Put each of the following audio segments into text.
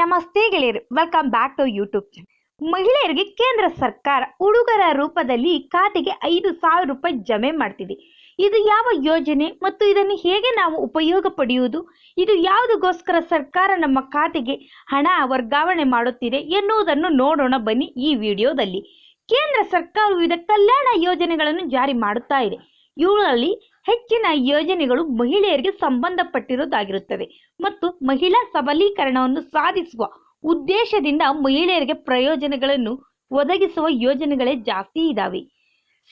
ನಮಸ್ತೆ ಗೆಳೆಯರು welcome back to YouTube channel ಮಹಿಳೆಯರಿಗೆ ಕೇಂದ್ರ ಸರ್ಕಾರ ಉಡುಗರ ರೂಪದಲ್ಲಿ ಖಾತೆಗೆ ಐದು ಸಾವಿರ ರೂಪಾಯಿ ಜಮೆ ಮಾಡ್ತಿದೆ. ಇದು ಯಾವ ಯೋಜನೆ ಮತ್ತು ಇದನ್ನು ಹೇಗೆ ನಾವು ಉಪಯೋಗ ಪಡೆಯುವುದು? ಇದು ಯಾವುದಕ್ಕೋಸ್ಕರ ಸರ್ಕಾರ ನಮ್ಮ ಖಾತೆಗೆ ಹಣ ವರ್ಗಾವಣೆ ಮಾಡುತ್ತಿದೆ ಎನ್ನುವುದನ್ನು ನೋಡೋಣ ಬನ್ನಿ ಈ ವಿಡಿಯೋದಲ್ಲಿ. ಕೇಂದ್ರ ಸರ್ಕಾರ ವಿವಿಧ ಕಲ್ಯಾಣ ಯೋಜನೆಗಳನ್ನು ಜಾರಿ ಮಾಡುತ್ತಾ ಇದೆ. ಇವುಗಳಲ್ಲಿ ಹೆಚ್ಚಿನ ಯೋಜನೆಗಳು ಮಹಿಳೆಯರಿಗೆ ಸಂಬಂಧಪಟ್ಟಿರುವುದಾಗಿರುತ್ತದೆ ಮತ್ತು ಮಹಿಳಾ ಸಬಲೀಕರಣವನ್ನು ಸಾಧಿಸುವ ಉದ್ದೇಶದಿಂದ ಮಹಿಳೆಯರಿಗೆ ಪ್ರಯೋಜನಗಳನ್ನು ಒದಗಿಸುವ ಯೋಜನೆಗಳೇ ಜಾಸ್ತಿ ಇದ್ದಾವೆ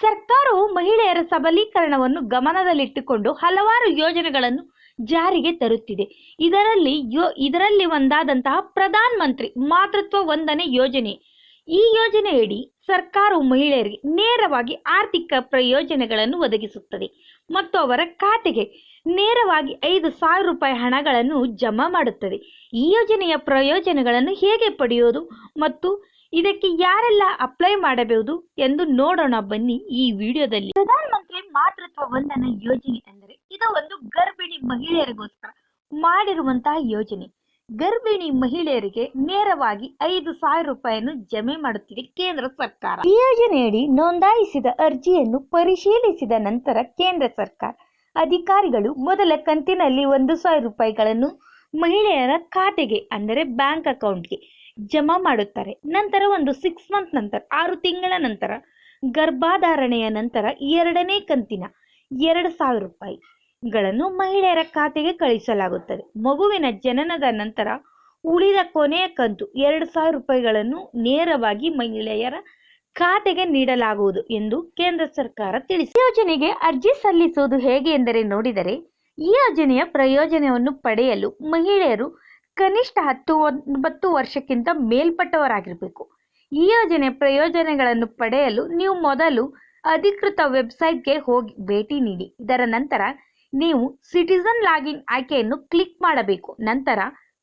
ಸರ್ಕಾರವು ಮಹಿಳೆಯರ ಸಬಲೀಕರಣವನ್ನು ಗಮನದಲ್ಲಿಟ್ಟುಕೊಂಡು ಹಲವಾರು ಯೋಜನೆಗಳನ್ನು ಜಾರಿಗೆ ತರುತ್ತಿದೆ. ಇದರಲ್ಲಿ ಯೋ, ಇದರಲ್ಲಿ ಒಂದಾದಂತಹ ಪ್ರಧಾನ ಮಂತ್ರಿ ಮಾತೃತ್ವ ವಂದನೆ ಯೋಜನೆ. ಈ ಯೋಜನೆಯಡಿ ಸರ್ಕಾರವು ಮಹಿಳೆಯರಿಗೆ ನೇರವಾಗಿ ಆರ್ಥಿಕ ಪ್ರಯೋಜನಗಳನ್ನು ಒದಗಿಸುತ್ತದೆ ಮತ್ತು ಅವರ ಖಾತೆಗೆ ನೇರವಾಗಿ ಐದು ಸಾವಿರ ರೂಪಾಯಿ ಹಣಗಳನ್ನು ಜಮಾ ಮಾಡುತ್ತದೆ. ಈ ಯೋಜನೆಯ ಪ್ರಯೋಜನಗಳನ್ನು ಹೇಗೆ ಪಡೆಯೋದು ಮತ್ತು ಇದಕ್ಕೆ ಯಾರೆಲ್ಲ ಅಪ್ಲೈ ಮಾಡಬಹುದು ಎಂದು ನೋಡೋಣ ಬನ್ನಿ ಈ ವಿಡಿಯೋದಲ್ಲಿ. ಪ್ರಧಾನಮಂತ್ರಿ ಮಾತೃತ್ವ ವಂದನ ಯೋಜನೆ ಅಂದರೆ ಇದು ಒಂದು ಗರ್ಭಿಣಿ ಮಹಿಳೆಯರಿಗೋಸ್ಕರ ಮಾಡಿರುವಂತಹ ಯೋಜನೆ. ಗರ್ಭಿಣಿ ಮಹಿಳೆಯರಿಗೆ ನೇರವಾಗಿ ಐದು ಸಾವಿರ ರೂಪಾಯಿಯನ್ನು ಜಮೆ ಮಾಡುತ್ತಿದೆ ಕೇಂದ್ರ ಸರ್ಕಾರ. ಯೋಜನೆಯಡಿ ನೋಂದಾಯಿಸಿದ ಅರ್ಜಿಯನ್ನು ಪರಿಶೀಲಿಸಿದ ನಂತರ ಕೇಂದ್ರ ಸರ್ಕಾರ ಅಧಿಕಾರಿಗಳು ಮೊದಲ ಕಂತಿನಲ್ಲಿ ಒಂದು ಸಾವಿರ ರೂಪಾಯಿಗಳನ್ನು ಮಹಿಳೆಯರ ಖಾತೆಗೆ, ಅಂದರೆ ಬ್ಯಾಂಕ್ ಅಕೌಂಟ್ಗೆ ಜಮಾ ಮಾಡುತ್ತಾರೆ. ನಂತರ ಒಂದು ಸಿಕ್ಸ್ ಮಂತ್ ನಂತರ, ಆರು ತಿಂಗಳ ನಂತರ, ಗರ್ಭಧಾರಣೆಯ ನಂತರ ಎರಡನೇ ಕಂತಿನ ಎರಡು ಸಾವಿರ ರೂಪಾಯಿಗಳನ್ನು ಮಹಿಳೆಯರ ಖಾತೆಗೆ ಕಳಿಸಲಾಗುತ್ತದೆ. ಮಗುವಿನ ಜನನದ ನಂತರ ಉಳಿದ ಕೊನೆಯ ಕಂತು ಎರಡು ಸಾವಿರ ರೂಪಾಯಿಗಳನ್ನು ನೇರವಾಗಿ ಮಹಿಳೆಯರ ಖಾತೆಗೆ ನೀಡಲಾಗುವುದು ಎಂದು ಕೇಂದ್ರ ಸರ್ಕಾರ ತಿಳಿಸಿದೆ. ಯೋಜನೆಗೆ ಅರ್ಜಿ ಸಲ್ಲಿಸುವುದು ಹೇಗೆ ಎಂದರೆ ನೋಡಿದರೆ, ಈ ಯೋಜನೆಯ ಪ್ರಯೋಜನವನ್ನು ಪಡೆಯಲು ಮಹಿಳೆಯರು ಕನಿಷ್ಠ ಹತ್ತು ಒಂಬತ್ತು ವರ್ಷಕ್ಕಿಂತ ಮೇಲ್ಪಟ್ಟವರಾಗಿರಬೇಕು. ಈ ಯೋಜನೆ ಪ್ರಯೋಜನಗಳನ್ನು ಪಡೆಯಲು ನೀವು ಮೊದಲು ಅಧಿಕೃತ ವೆಬ್ಸೈಟ್ಗೆ ಹೋಗಿ ಭೇಟಿ ನೀಡಿ. ಇದರ ನಂತರ ನೀವು ಸಿಟಿಸನ್ ಲಾಗಿನ್ ಆಯ್ಕೆಯನ್ನು ಕ್ಲಿಕ್ ಮಾಡಬೇಕು. ನಂತರ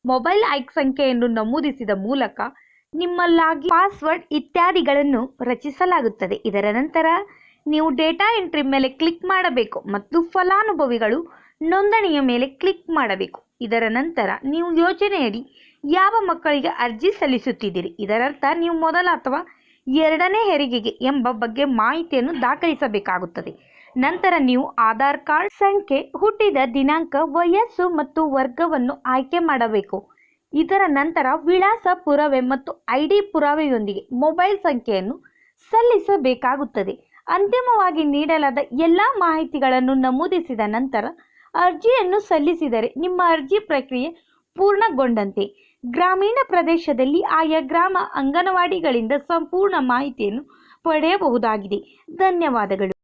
ಮೊಬೈಲ್ ಆಯ್ಕೆ ಸಂಖ್ಯೆಯನ್ನು ನಮೂದಿಸಿದ ಮೂಲಕ ನಿಮ್ಮ ಲಾಗಿನ್ ಪಾಸ್ವರ್ಡ್ ಇತ್ಯಾದಿಗಳನ್ನು ರಚಿಸಲಾಗುತ್ತದೆ. ಇದರ ನಂತರ ನೀವು ಡೇಟಾ ಎಂಟ್ರಿ ಮೇಲೆ ಕ್ಲಿಕ್ ಮಾಡಬೇಕು ಮತ್ತು ಫಲಾನುಭವಿಗಳು ನೋಂದಣಿಯ ಮೇಲೆ ಕ್ಲಿಕ್ ಮಾಡಬೇಕು. ಇದರ ನಂತರ ನೀವು ಯೋಜನೆಯಡಿ ಯಾವ ಮಕ್ಕಳಿಗೆ ಅರ್ಜಿ ಸಲ್ಲಿಸುತ್ತಿದ್ದೀರಿ? ಇದರರ್ಥ ನೀವು ಮೊದಲ ಅಥವಾ ಎರಡನೇ ಹೆರಿಗೆಗೆ ಎಂಬ ಬಗ್ಗೆ ಮಾಹಿತಿಯನ್ನು ದಾಖಲಿಸಬೇಕಾಗುತ್ತದೆ. ನಂತರ ನೀವು ಆಧಾರ್ ಕಾರ್ಡ್ ಸಂಖ್ಯೆ, ಹುಟ್ಟಿದ ದಿನಾಂಕ, ವಯಸ್ಸು ಮತ್ತು ವರ್ಗವನ್ನು ಆಯ್ಕೆ ಮಾಡಬೇಕು. ಇದರ ನಂತರ ವಿಳಾಸ ಪುರಾವೆ ಮತ್ತು ಐ ಡಿ ಪುರಾವೆಯೊಂದಿಗೆ ಮೊಬೈಲ್ ಸಂಖ್ಯೆಯನ್ನು ಸಲ್ಲಿಸಬೇಕಾಗುತ್ತದೆ. ಅಂತಿಮವಾಗಿ ನೀಡಲಾದ ಎಲ್ಲ ಮಾಹಿತಿಗಳನ್ನು ನಮೂದಿಸಿದ ನಂತರ ಅರ್ಜಿಯನ್ನು ಸಲ್ಲಿಸಿದರೆ ನಿಮ್ಮ ಅರ್ಜಿ ಪ್ರಕ್ರಿಯೆ ಪೂರ್ಣಗೊಂಡಂತೆ. ಗ್ರಾಮೀಣ ಪ್ರದೇಶದಲ್ಲಿ ಆಯಾ ಗ್ರಾಮ ಅಂಗನವಾಡಿಗಳಿಂದ ಸಂಪೂರ್ಣ ಮಾಹಿತಿಯನ್ನು ಪಡೆಯಬಹುದಾಗಿದೆ. ಧನ್ಯವಾದಗಳು.